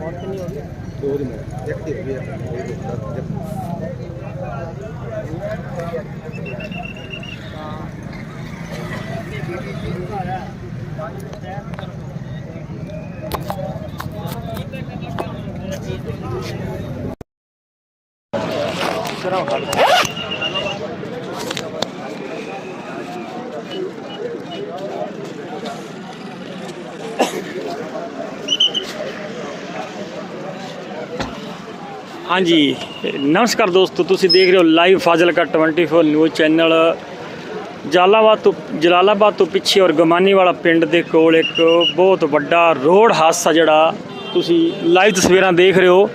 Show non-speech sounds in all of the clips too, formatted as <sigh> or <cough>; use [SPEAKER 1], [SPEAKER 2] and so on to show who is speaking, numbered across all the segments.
[SPEAKER 1] ਮੌਤ ਕਿੰਨੀ ਹੋ ਗਈ
[SPEAKER 2] ਦੋ ਦੀ ਮੌਤ ਇੱਕ ਦੀ ਹੋ ਗਈ ਆ, ਇਹ ਦੇਖਦਾ ਜਦ
[SPEAKER 3] ਹਾਂਜੀ। ਨਮਸਕਾਰ ਦੋਸਤੋ, ਤੁਸੀਂ ਦੇਖ ਰਹੇ ਹੋ live Fazilka 24 news channel Jalalabad ਤੋਂ ਜਲਾਲਾਬਾਦ ਤੋਂ ਪਿੱਛੇ ਔਰ ਗਮਾਨੀ ਵਾਲਾ ਪਿੰਡ ਦੇ ਕੋਲ ਇੱਕ ਬਹੁਤ ਵੱਡਾ ਰੋਡ ਹਾਦਸਾ ਜਿਹੜਾ ਤੁਸੀਂ ਲਾਈਵ ਤਸਵੀਰਾਂ ਦੇਖ ਰਹੇ ਹੋ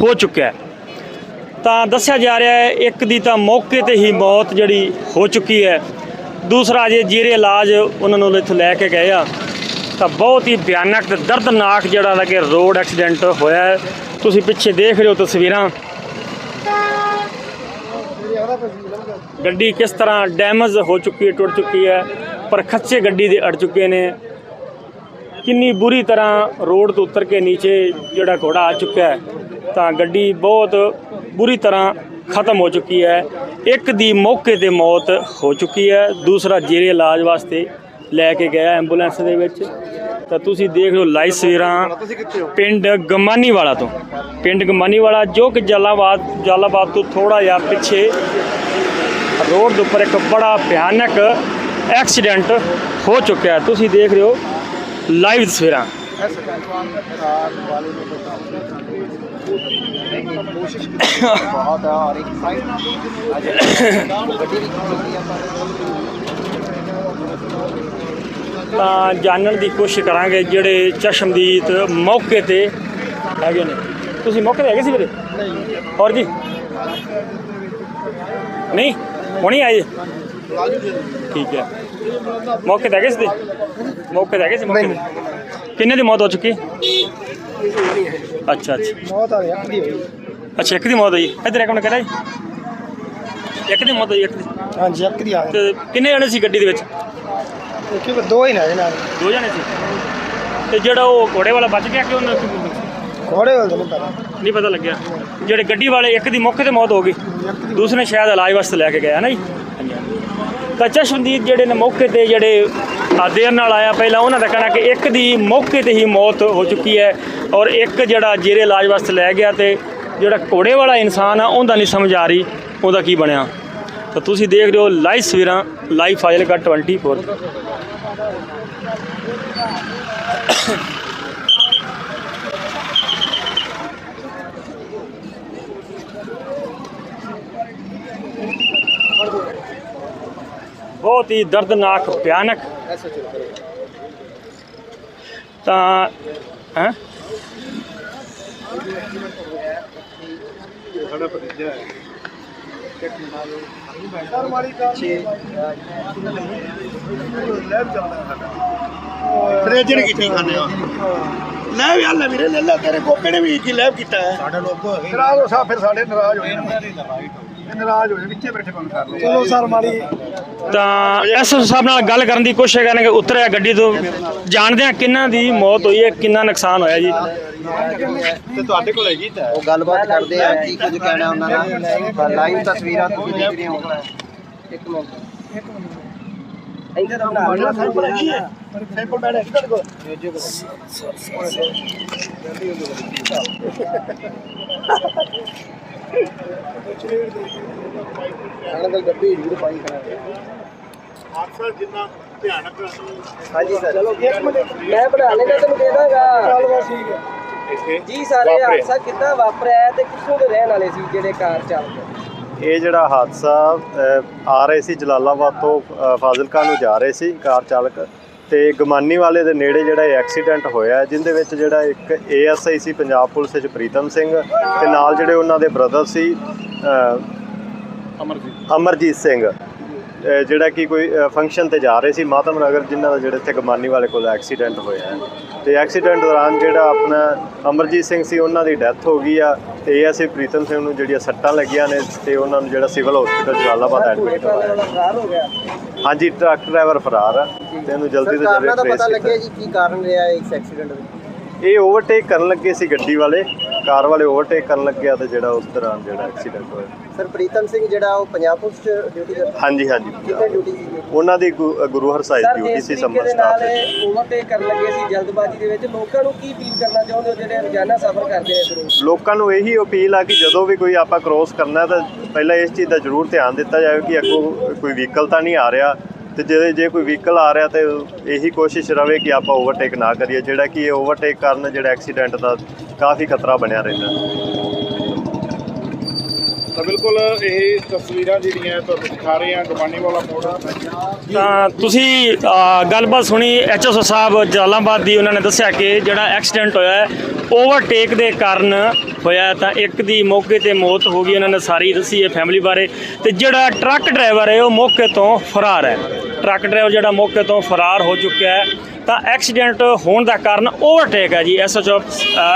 [SPEAKER 3] ਹੋ ਚੁੱਕਿਆ ਤਾਂ ਦੱਸਿਆ ਜਾ ਰਿਹਾ ਹੈ, ਇੱਕ ਦੀ ਤਾਂ ਮੌਕੇ ਤੇ ਹੀ ਮੌਤ ਜਿਹੜੀ ਹੋ ਚੁੱਕੀ ਹੈ। ਦੂਸਰਾ ਜੇ ਜੀਰੇ ਇਲਾਜ ਉਹਨਾਂ ਨੂੰ ਇੱਥੋਂ ਲੈ ਕੇ ਗਏ ਆ, ਤਾਂ ਬਹੁਤ ਹੀ ਭਿਆਨਕ ਤੇ ਦਰਦਨਾਕ ਜਿਹੜਾ ਲੱਗੇ ਰੋਡ ਐਕਸੀਡੈਂਟ ਹੋਇਆ ਹੈ। ਤੁਸੀਂ ਪਿੱਛੇ ਦੇਖ ਰਹੇ ਹੋ ਤਸਵੀਰਾਂ। ਗੱਡੀ ਕਿਸ ਤਰ੍ਹਾਂ ਡੈਮੇਜ ਹੋ ਚੁੱਕੀ ਹੈ, ਟੁੱਟ ਚੁੱਕੀ ਹੈ, ਪਰ ਖੱਚੇ ਗੱਡੀ ਦੇ ਅੜ ਚੁੱਕੇ ਨੇ। ਕਿੰਨੀ ਬੁਰੀ ਤਰ੍ਹਾਂ ਰੋਡ ਤੋਂ ਉਤਰ ਕੇ ਨੀਚੇ ਜਿਹੜਾ ਘੋੜਾ ਆ ਚੁੱਕਾ ਹੈ, ਤਾਂ ਗੱਡੀ ਬਹੁਤ ਬੁਰੀ ਤਰ੍ਹਾਂ ਖਤਮ ਹੋ ਚੁੱਕੀ ਹੈ। ਇੱਕ ਦੀ ਮੌਕੇ ਤੇ ਮੌਤ ਹੋ ਚੁੱਕੀ ਹੈ, ਦੂਸਰਾ ਜੇਰੇ ਇਲਾਜ ਵਾਸਤੇ ਲੈ ਕੇ ਗਿਆ ਐਂਬੂਲੈਂਸ ਦੇ ਵਿੱਚ। ਤਾਂ ਤੁਸੀਂ ਦੇਖ ਲਓ ਲਾਈਵ ਤਸਵੀਰਾਂ ਪਿੰਡ ਗਮਾਨੀ ਵਾਲਾ ਤੋਂ। ਪਿੰਡ ਗਮਾਨੀ ਵਾਲਾ ਜੋ ਕਿ ਜਲਾਲਾਬਾਦ ਜਲਾਲਾਬਾਦ ਤੋਂ ਥੋੜਾ ਜਿਹਾ ਪਿੱਛੇ ਰੋਡ ਦੇ ਉੱਪਰ ਇੱਕ ਬੜਾ ਭਿਆਨਕ ਐਕਸੀਡੈਂਟ ਹੋ ਚੁੱਕਿਆ ਹੈ। ਤੁਸੀਂ ਦੇਖ ਰਹੇ ਹੋ ਲਾਈਵ ਤਸਵੀਰਾਂ। <coughs> <coughs>
[SPEAKER 2] ਕੋਸ਼ਿਸ਼
[SPEAKER 3] ਤਾਂ ਜਾਣਨ ਦੀ ਕੋਸ਼ਿਸ਼ ਕਰਾਂਗੇ ਜਿਹੜੇ ਚਸ਼ਮਦੀਦ ਮੌਕੇ ਤੇ ਹੈਗੇ ਨੇ। ਤੁਸੀਂ ਮੌਕੇ ਤੇ ਹੈਗੇ ਸੀ ਵੀਰੇ? ਨਹੀਂ। ਹੋਰ ਜੀ? ਨਹੀਂ? ਹੁਣੀ ਆਏ? ਠੀਕ ਹੈ। ਮੌਕੇ ਤੇ ਹੈਗੇ ਸੀ? ਮੌਕੇ ਤੇ ਹੈਗੇ ਸੀ ਮੌਕੇ ਤੇ? ਕਿੰਨੇ ਦੀ ਮੌਤ ਹੋ ਚੁੱਕੀ? ਅੱਛਾ ਅੱਛਾ।
[SPEAKER 1] ਮੌਤ ਆ ਇੱਕ ਦੀ ਹੋਈ।
[SPEAKER 3] ਅੱਛਾ ਇੱਕ ਦੀ ਮੌਤ ਹੋਈ। ਇੱਧਰ ਇੱਕ ਮਿੰਟ ਕਹਦਾ ਜੀ। ਇੱਕ ਦੀ ਮੌਤ ਹੋਈ ਇੱਕ ਦੀ।
[SPEAKER 1] ਹਾਂਜੀ ਇੱਕ ਦੀ ਆ
[SPEAKER 3] ਤੇ ਕਿੰਨੇ ਜਣੇ ਸੀ ਗੱਡੀ ਦੇ ਵਿੱਚ?
[SPEAKER 1] ਦੋ ਹੀ ਨੇ ਨਾਲ।
[SPEAKER 3] ਦੋ ਜਣੇ ਸੀ। ਤੇ ਜਿਹੜਾ ਉਹ ਘੋੜੇ ਵਾਲਾ ਬਚ ਗਿਆ ਕਿ ਉਹਨੂੰ
[SPEAKER 1] ਘੋੜੇ ਵਾਲ ਨਹੀਂ ਪਤਾ।
[SPEAKER 3] ਨਹੀਂ ਪਤਾ ਲੱਗਿਆ। ਜਿਹੜੇ ਗੱਡੀ ਵਾਲੇ ਇੱਕ ਦੀ ਮੌਕੇ ਤੇ ਮੌਤ ਹੋ ਗਈ। ਦੂਸਰੇ ਸ਼ਾਇਦ ਇਲਾਜ ਵਾਸਤੇ ਲੈ ਕੇ ਗਿਆ ਨਾ ਜੀ। ਤਾਂ ਚਸ਼ਮਦੀਦ ਜਿਹੜੇ ਨੇ ਮੌਕੇ ਤੇ ਜਿਹੜੇ ਆ ਦੇਰ ਨਾਲ ਆਇਆ ਪਹਿਲਾਂ ਉਹਨਾਂ ਦਾ ਕਹਿਣਾ ਕਿ ਇੱਕ ਦੀ ਮੌਕੇ ਤੇ ਹੀ ਮੌਤ ਹੋ ਚੁੱਕੀ ਹੈ ਔਰ ਇੱਕ ਜਿਹੜਾ ਜੇਰੇ ਇਲਾਜ ਵਾਸਤੇ ਲੈ ਗਿਆ ਤੇ ਜਿਹੜਾ ਘੋੜੇ ਵਾਲਾ ਇਨਸਾਨ ਆ ਉਹਦਾ ਨਹੀਂ ਸਮਝ ਆ ਰਹੀ ਉਹਦਾ ਕੀ ਬਣਿਆ? ਤਾਂ ਤੁਸੀਂ ਦੇਖ ਰਹੇ ਹੋ ਲਾਈਵ ਤਸਵੀਰਾਂ ਲਾਈਵ ਫਾਜ਼ਿਲਕਾ 24 ਬਹੁਤ ਹੀ ਦਰਦਨਾਕ, ਭਿਆਨਕ। ਤਾਂ, ਹੈ?
[SPEAKER 2] ਸਾਡਾ ਭਤੀਜਾ ਹੈ। ਪਿੱਛੇ ਲੈਬ ਚੱਲਦਾ ਸਾਡਾ।
[SPEAKER 4] ਫਰੇਜਰ ਕੀਤੀ ਖਾਨੇ ਆ ਲੈ ਵੀ ਹੱਲ ਵੀਰੇ ਲੈ ਲੈ ਤੇਰੇ ਗੋਪੇ ਨੇ ਵੀ ਕੀ ਲੈਬ ਕੀਤਾ ਹੈ।
[SPEAKER 2] ਸਾਡਾ ਲੋਗੋ ਹੈਗਾ
[SPEAKER 4] ਨਾਰਾਜ਼ ਹੋ ਸਾ ਫਿਰ ਸਾਡੇ ਨਾਰਾਜ਼ ਹੋਏ ਇਹ ਨਾਰਾਜ਼ ਹੋਏ ਵਿੱਚੇ ਬੈਠੇ ਬੰਦ ਕਰ ਲਓ।
[SPEAKER 1] ਚਲੋ ਸਰ ਮਾੜੀ
[SPEAKER 3] ਤਾਂ ਇਸ ਹਿਸਾਬ ਨਾਲ ਗੱਲ ਕਰਨ ਦੀ ਕੋਸ਼ਿਸ਼ ਕਰਾਂਗੇ ਉਤਰਿਆ ਗੱਡੀ ਤੋਂ। ਜਾਣਦੇ ਆ ਕਿੰਨਾ ਦੀ ਮੌਤ ਹੋਈ ਹੈ ਕਿੰਨਾ ਨੁਕਸਾਨ ਹੋਇਆ ਜੀ।
[SPEAKER 4] ਤੇ ਤੁਹਾਡੇ ਕੋਲ ਹੈਗੀ ਤਾਂ।
[SPEAKER 2] ਉਹ ਗੱਲਬਾਤ ਕਰਦੇ ਆ ਕੀ ਕੁਝ ਕਹਿਣਾ ਉਹਨਾਂ ਦਾ। ਲਾਈਵ ਤਸਵੀਰਾਂ ਤੁਸੀਂ ਦੇਖ ਰਹੇ ਹੋ। ਇੱਕ ਮਿੰਟ। ਇੱਧਰ ਆਪਣਾ
[SPEAKER 4] ਸੈਂਪਲ ਹੈਗੀ ਹੈ ਸੈਂਪਲ ਬੈਠ ਹੈ ਤੁਹਾਡੇ ਕੋਲ
[SPEAKER 2] ਨਾਲ ਗੱਡੀ ਢੂੜ ਪਾਈ ਖੜਾ
[SPEAKER 4] ਹਾਦਸਾ ਜਿੰਨਾ ਭਿਆਨਕ
[SPEAKER 2] ਹਾਂਜੀ ਸਰ। ਚਲੋ
[SPEAKER 1] ਮੈਂ ਬਣਾ ਲੈਣਾ ਤੈਨੂੰ ਦੇ ਦਾਂਗਾ। ਚੱਲ ਬਸ ਠੀਕ ਹੈ।
[SPEAKER 4] ਇੱਥੇ
[SPEAKER 1] ਜੀ ਸਾਰੇ ਹਾਦਸਾ ਕਿੱਦਾਂ ਵਾਪਰਿਆ ਤੇ ਕਿੱਥੋਂ ਦੇ ਰਹਿਣ ਵਾਲੇ ਸੀ ਜਿਹੜੇ ਕਾਰ ਚਾਲਕ?
[SPEAKER 5] ਇਹ ਜਿਹੜਾ ਹਾਦਸਾ ਆ ਰਹੇ ਸੀ ਜਲਾਲਾਬਾਦ ਤੋਂ ਫਾਜ਼ਿਲਕਾ ਨੂੰ ਜਾ ਰਹੇ ਸੀ ਕਾਰ ਚਾਲਕ। ਤੇ ਗਮਾਨੀ ਵਾਲੇ ਦੇ ਨੇੜੇ ਜਿਹੜਾ ਇਹ ਐਕਸੀਡੈਂਟ ਹੋਇਆ ਜਿੰਦੇ ਵਿੱਚ ਜਿਹੜਾ ਇੱਕ ਏਐਸਆਈ ਸੀ ਪੰਜਾਬ ਪੁਲਿਸ ਵਿੱਚ ਪ੍ਰੀਤਮ ਸਿੰਘ ਤੇ ਨਾਲ ਜਿਹੜੇ ਉਹਨਾਂ ਦੇ ਬ੍ਰਦਰ ਸੀ ਅਮਰਜੀਤ ਸਿੰਘ। ਜਿਹੜਾ ਕਿ ਕੋਈ ਫੰਕਸ਼ਨ ਤੇ ਜਾ ਰਹੇ ਸੀ ਮਾਤਮ ਨਗਰ ਜਿਨ੍ਹਾਂ ਦਾ ਜਿਹੜੇ ਇੱਥੇ ਗਮਾਨੀ ਵਾਲੇ ਕੋਲ ਐਕਸੀਡੈਂਟ ਹੋਇਆ ਹੈ। ਤੇ ਐਕਸੀਡੈਂਟ ਦੌਰਾਨ ਜਿਹੜਾ ਆਪਣਾ ਅਮਰਜੀਤ ਸਿੰਘ ਸੀ ਉਹਨਾਂ ਦੀ ਡੈਥ ਹੋ ਗਈ ਆ। ਤੇ ਏਐਸਆਈ ਪ੍ਰੀਤਮ ਸਿੰਘ ਨੂੰ ਜਿਹੜੀਆਂ ਸੱਟਾਂ ਲੱਗੀਆਂ ਨੇ ਤੇ ਉਹਨਾਂ ਨੂੰ ਜਿਹੜਾ ਸਿਵਲ ਹਸਪੀਟਲ ਜਲਾਲਾਬਾਦ ਐਡਮਿਟ ਕਰਵਾਇਆ ਹਾਂਜੀ ਟਰੱਕ ਡਰਾਈਵਰ ਫਰਾਰ ਆ। ਤੇ ਇਹਨੂੰ ਜਲਦੀ ਤੋਂ ਜਲਦੀ
[SPEAKER 2] ਪਤਾ ਲੱਗਿਆ ਜੀ ਕੀ ਕਾਰਨ ਰਿਹਾ ਇਸ ਐਕਸੀਡੈਂਟ ਦਾ
[SPEAKER 5] ਇਹ ਓਵਰਟੇਕ ਕਰਨ ਲੱਗੇ ਸੀ ਗੱਡੀ ਵਾਲੇ। ਕਾਰ ਵਾਲੇ ਓਵਰਟੇਕ ਕਰਨ ਲੱਗਿਆ ਤੇ ਜਿਹੜਾ ਉਸ ਦੌਰਾਨ ਜਿਹੜਾ ਐਕਸੀਡੈਂਟ ਹੋਇਆ।
[SPEAKER 2] ਸਰ ਪ੍ਰੀਤਮ ਸਿੰਘ ਜਿਹੜਾ ਉਹ ਪੰਜਾਬ ਪੁਲਿਸ ਚ ਡਿਊਟੀ ਕਰਦਾ।
[SPEAKER 5] ਹਾਂਜੀ ਹਾਂਜੀ।
[SPEAKER 2] ਕਿੱਥੇ ਡਿਊਟੀ ਸੀ?
[SPEAKER 5] ਉਹਨਾਂ ਦੀ ਗੁ- ਗੁਰੂ ਹਰਸਾਈ ਡਿਊਟੀ ਸੀ
[SPEAKER 1] ਦੇ
[SPEAKER 5] ਸਟਾਫ
[SPEAKER 1] ਓਵਰਟੇਕ ਕਰਨ ਲੱਗੇ ਸੀ ਜਲਦਬਾਜ਼ੀ ਦੇ ਵਿੱਚ ਲੋਕਾਂ ਨੂੰ ਕੀ ਅਪੀਲ ਕਰਨਾ ਚਾਹੁੰਦੇ ਹੋ ਜਿਹੜੇ ਰੋਜ਼ਾਨਾ ਸਫ਼ਰ ਕਰਦੇ ਨੇ ਇਸ
[SPEAKER 5] ਲੋਕਾਂ ਨੂੰ ਇਹੀ ਅਪੀਲ ਆ ਕਿ ਜਦੋਂ ਵੀ ਕੋਈ ਆਪਾਂ ਕ੍ਰੋਸ ਕਰਨਾ ਤਾਂ ਪਹਿਲਾਂ ਇਸ ਚੀਜ਼ ਦਾ ਜ਼ਰੂਰ ਧਿਆਨ ਦਿੱਤਾ ਜਾਵੇ ਕਿ ਅੱਗੋਂ ਕੋਈ ਵਹੀਕਲ ਤਾਂ ਨਹੀਂ ਆ ਰਿਹਾ ਤੇ ਜੇ ਜੇ ਕੋਈ ਵਹੀਕਲ ਆ ਰਿਹਾ ਤੇ ਇਹੀ ਕੋਸ਼ਿਸ਼ ਰਵੇ ਕਿ ਆਪਾਂ ਓਵਰਟੇਕ ਨਾ ਕਰੀਏ ਜਿਹੜਾ ਕਿ ਇਹ ਓਵਰਟੇਕ ਕਾਰਨ ਜਿਹੜਾ ਐਕਸੀਡੈਂਟ ਦਾ ਕਾਫੀ ਖਤਰਾ ਬਣਿਆ ਰਹਿੰਦਾ।
[SPEAKER 4] ਤਾਂ ਬਿਲਕੁਲ ਇਹ ਤਸਵੀਰਾਂ ਜਿਹੜੀਆਂ ਤੁਹਾਨੂੰ ਦਿਖਾ ਰਹੇ ਹਾਂ ਗਮਾਨੀ ਵਾਲਾ ਮੋੜ
[SPEAKER 3] ਤਾਂ ਤੁਸੀਂ ਗੱਲਬਾਤ ਸੁਣੀ ਐਚਓਸਓ ਸਾਹਿਬ ਜਲਾਲਾਬਾਦ ਦੀ ਉਹਨਾਂ ਨੇ ਦੱਸਿਆ ਕਿ ਜਿਹੜਾ ਐਕਸੀਡੈਂਟ ਹੋਇਆ ਹੈ, ਓਵਰਟੇਕ ਦੇ ਕਾਰਨ ਹੋਇਆ ਤਾਂ ਇੱਕ ਦੀ ਮੌਕੇ ਤੇ ਮੌਤ ਹੋ ਗਈ, ਉਹਨਾਂ ਨੇ ਸਾਰੀ ਦੱਸੀ ਹੈ ਫੈਮਿਲੀ ਬਾਰੇ। ਤੇ ਜਿਹੜਾ ਟਰੱਕ ਡਰਾਈਵਰ ਹੈ, ਉਹ ਮੌਕੇ ਤੋਂ ਫਰਾਰ ਹੈ। ਟਰੱਕ ਡਰਾਈਵਰ ਜਿਹੜਾ ਮੌਕੇ ਤੋਂ ਫਰਾਰ ਹੋ ਚੁੱਕਿਆ ਹੈ। ਤਾਂ ਐਕਸੀਡੈਂਟ ਹੋਣ ਦਾ ਕਾਰਨ ਓਵਰਟੇਕ ਹੈ ਜੀ, ਐਸਐਚਓ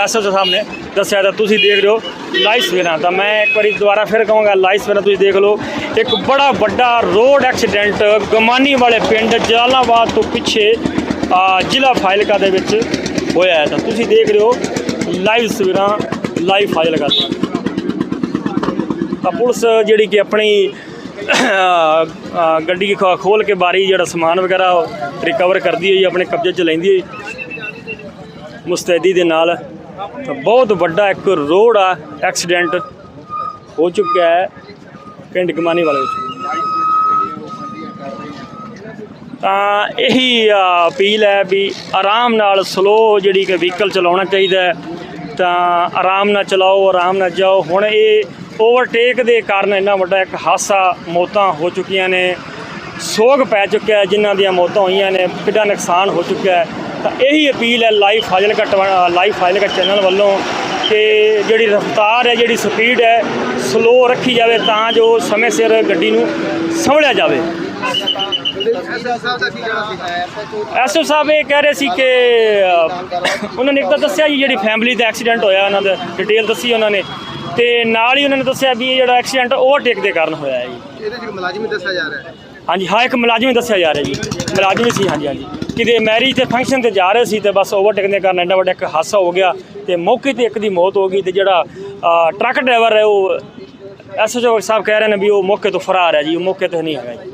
[SPEAKER 3] ਐਸਐਚਓ ਸਾਹਿਬ ਨੇ ਦੱਸਿਆ ਤਾਂ ਤੁਸੀਂ ਦੇਖ ਰਹੇ ਹੋ ਲਾਈਵ ਸਵੇਰਾਂ, ਤਾਂ ਮੈਂ ਇੱਕ ਵਾਰੀ ਦੁਬਾਰਾ ਫਿਰ ਕਹਾਂਗਾ ਲਾਈਵ ਸਵੇਰਾਂ ਤੁਸੀਂ ਦੇਖ ਲਓ। ਇੱਕ ਬੜਾ ਵੱਡਾ ਰੋਡ ਐਕਸੀਡੈਂਟ ਗਮਾਨੀ ਵਾਲੇ ਪਿੰਡ ਜਲਾਲਾਬਾਦ ਤੋਂ ਪਿੱਛੇ ਜ਼ਿਲ੍ਹਾ ਫਾਜ਼ਿਲਕਾ ਦੇ ਵਿੱਚ ਹੋਇਆ ਹੈ। ਤਾਂ ਤੁਸੀਂ ਦੇਖ ਰਹੇ ਹੋ ਲਾਈਵ ਸਵੇਰਾਂ, ਲਾਈਵ ਫਾਜ਼ਿਲਕਾ। ਤਾਂ ਪੁਲਿਸ ਜਿਹੜੀ ਕਿ ਆਪਣੀ ਗੱਡੀ ਖੋ- ਖੋਲ ਕੇ ਬਾਰੀ ਜਿਹੜਾ ਸਮਾਨ ਵਗੈਰਾ ਰਿਕਵਰ ਕਰਦੀ ਹੋਈ ਆਪਣੇ ਕਬਜ਼ੇ 'ਚ ਲੈਂਦੀ ਹੋਈ ਮੁਸਤੈਦੀ ਦੇ ਨਾਲ ਤਾਂ ਬਹੁਤ ਵੱਡਾ ਇੱਕ ਰੋਡ ਆ, ਐਕਸੀਡੈਂਟ ਹੋ ਚੁੱਕਿਆ ਹੈ ਪਿੰਡ ਗਮਾਨੀ ਵਾਲੇ ਵਿੱਚ। ਤਾਂ ਇਹੀ ਅਪੀਲ ਹੈ ਵੀ ਆਰਾਮ ਨਾਲ ਸਲੋ ਜਿਹੜੀ ਕਿ ਵਹੀਕਲ ਚਲਾਉਣਾ ਚਾਹੀਦਾ ਤਾਂ ਆਰਾਮ ਨਾਲ ਚਲਾਓ, ਆਰਾਮ ਨਾਲ ਜਾਓ। ਹੁਣ ਇਹ ਓਵਰਟੇਕ ਦੇ ਕਾਰਨ ਇੰਨਾ ਵੱਡਾ ਇੱਕ ਹਾਦਸਾ ਮੌਤਾਂ ਹੋ ਚੁੱਕੀਆਂ ਨੇ। ਸੋਗ ਪੈ ਚੁੱਕਿਆ ਹੈ ਜਿਨ੍ਹਾਂ ਦੀਆਂ ਮੌਤਾਂ ਹੋਈਆਂ ਨੇ, ਕਿੱਡਾ ਨੁਕਸਾਨ ਹੋ ਚੁੱਕਿਆ ਹੈ। ਤਾਂ ਇਹੀ ਅਪੀਲ ਹੈ ਲਾਈਵ ਫਾਜ਼ਿਲਕਾ ਟਵਾ- ਲਾਈਵ ਫਾਜ਼ਿਲਕਾ ਚੈਨਲ ਵੱਲੋਂ ਕਿ ਜਿਹੜੀ ਰਫ਼ਤਾਰ ਹੈ, ਜਿਹੜੀ ਸਪੀਡ ਹੈ, ਸਲੋ ਰੱਖੀ ਜਾਵੇ ਤਾਂ ਜੋ ਸਮੇਂ ਸਿਰ ਗੱਡੀ ਨੂੰ ਸੰਭਲਿਆ ਜਾਵੇ। ਐਸਓ ਸਾਹਿਬ ਇਹ ਕਹਿ ਰਹੇ ਸੀ ਕਿ ਉਹਨਾਂ ਨੇ ਇੱਕ ਤਾਂ ਦੱਸਿਆ ਜੀ, ਜਿਹੜੀ ਫੈਮਿਲੀ ਦਾ ਐਕਸੀਡੈਂਟ ਹੋਇਆ, ਉਹਨਾਂ ਦਾ ਡਿਟੇਲ ਦੱਸੀ ਉਹਨਾਂ ਨੇ। ਤੇ ਨਾਲ ਹੀ ਉਹਨਾਂ ਨੇ ਦੱਸਿਆ ਵੀ ਇਹ ਜਿਹੜਾ ਐਕਸੀਡੈਂਟ ਓਵਰਟੇਕ ਦੇ ਕਾਰਨ ਹੋਇਆ ਹੈ ਜੀ।
[SPEAKER 2] ਇਹਦੇ ਚ ਮੁਲਾਜ਼ਮ ਦੱਸਿਆ ਜਾ ਰਿਹਾ ਹੈ।
[SPEAKER 3] ਹਾਂਜੀ ਹਾਂ ਇੱਕ ਮੁਲਾਜ਼ਮ ਹੀ ਦੱਸਿਆ ਜਾ ਰਿਹਾ ਜੀ। ਮੁਲਾਜ਼ਮ ਹੀ ਸੀ ਹਾਂਜੀ ਹਾਂਜੀ। ਕਿਤੇ ਮੈਰਿਜ ਤੇ ਫੰਕਸ਼ਨ ਤੇ ਜਾ ਰਹੇ ਸੀ ਤੇ ਬਸ ਓਵਰਟੇਕ ਦੇ ਕਾਰਨ ਇੰਨਾ ਵੱਡਾ ਇੱਕ ਹਾਦਸਾ ਹੋ ਗਿਆ ਤੇ ਮੌਕੇ ਤੇ ਇੱਕ ਦੀ ਮੌਤ ਹੋ ਗਈ ਤੇ ਜਿਹੜਾ ਟਰੱਕ ਡਰਾਈਵਰ ਹੈ ਉਹ ਐਸਐਚਓ ਸਾਹਿਬ ਕਹਿ ਰਹੇ ਨੇ ਵੀ ਉਹ ਮੌਕੇ ਤੋਂ ਫਰਾਰ ਹੈ ਜੀ ਉਹ ਮੌਕੇ ਤੇ ਨਹੀਂ ਹੈਗਾ ਜੀ।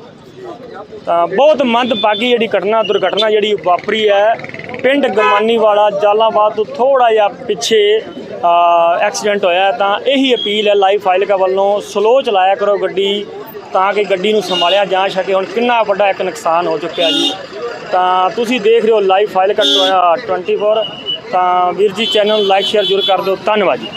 [SPEAKER 3] ਤਾਂ ਬਹੁਤ ਮੰਦਭਾਗੀ ਜਿਹੜੀ ਘਟਨਾ ਦੁਰਘਟਨਾ ਜਿਹੜੀ ਵਾਪਰੀ ਹੈ ਪਿੰਡ ਗਮਾਨੀ ਵਾਲਾ ਜਾਲਾਬਾਦ ਤੋਂ ਥੋੜਾ ਜਿਹਾ ਪਿੱਛੇ ਐਕਸੀਡੈਂਟ ਹੋਇਆ ਤਾਂ ਇਹੀ ਅਪੀਲ ਹੈ ਲਾਈਵ ਫਾਈਲਕਾ ਵੱਲੋਂ ਸਲੋ ਚਲਾਇਆ ਕਰੋ ਗੱਡੀ, ਤਾਂ ਕਿ ਗੱਡੀ ਨੂੰ ਸੰਭਾਲਿਆ ਜਾ ਸਕੇ ਹੁਣ ਕਿੰਨਾ ਵੱਡਾ ਇੱਕ ਨੁਕਸਾਨ ਹੋ ਚੁੱਕਿਆ ਜੀ। ਤਾਂ ਤੁਸੀਂ ਦੇਖ ਰਹੇ ਹੋ ਲਾਈਵ ਫਾਈਲਕਾ 24 ਤਾਂ ਵੀਰ ਜੀ ਚੈਨਲ ਨੂੰ ਲਾਈਕ ਸ਼ੇਅਰ ਜ਼ਰੂਰ ਕਰ ਦਿਓ। ਧੰਨਵਾਦ ਜੀ।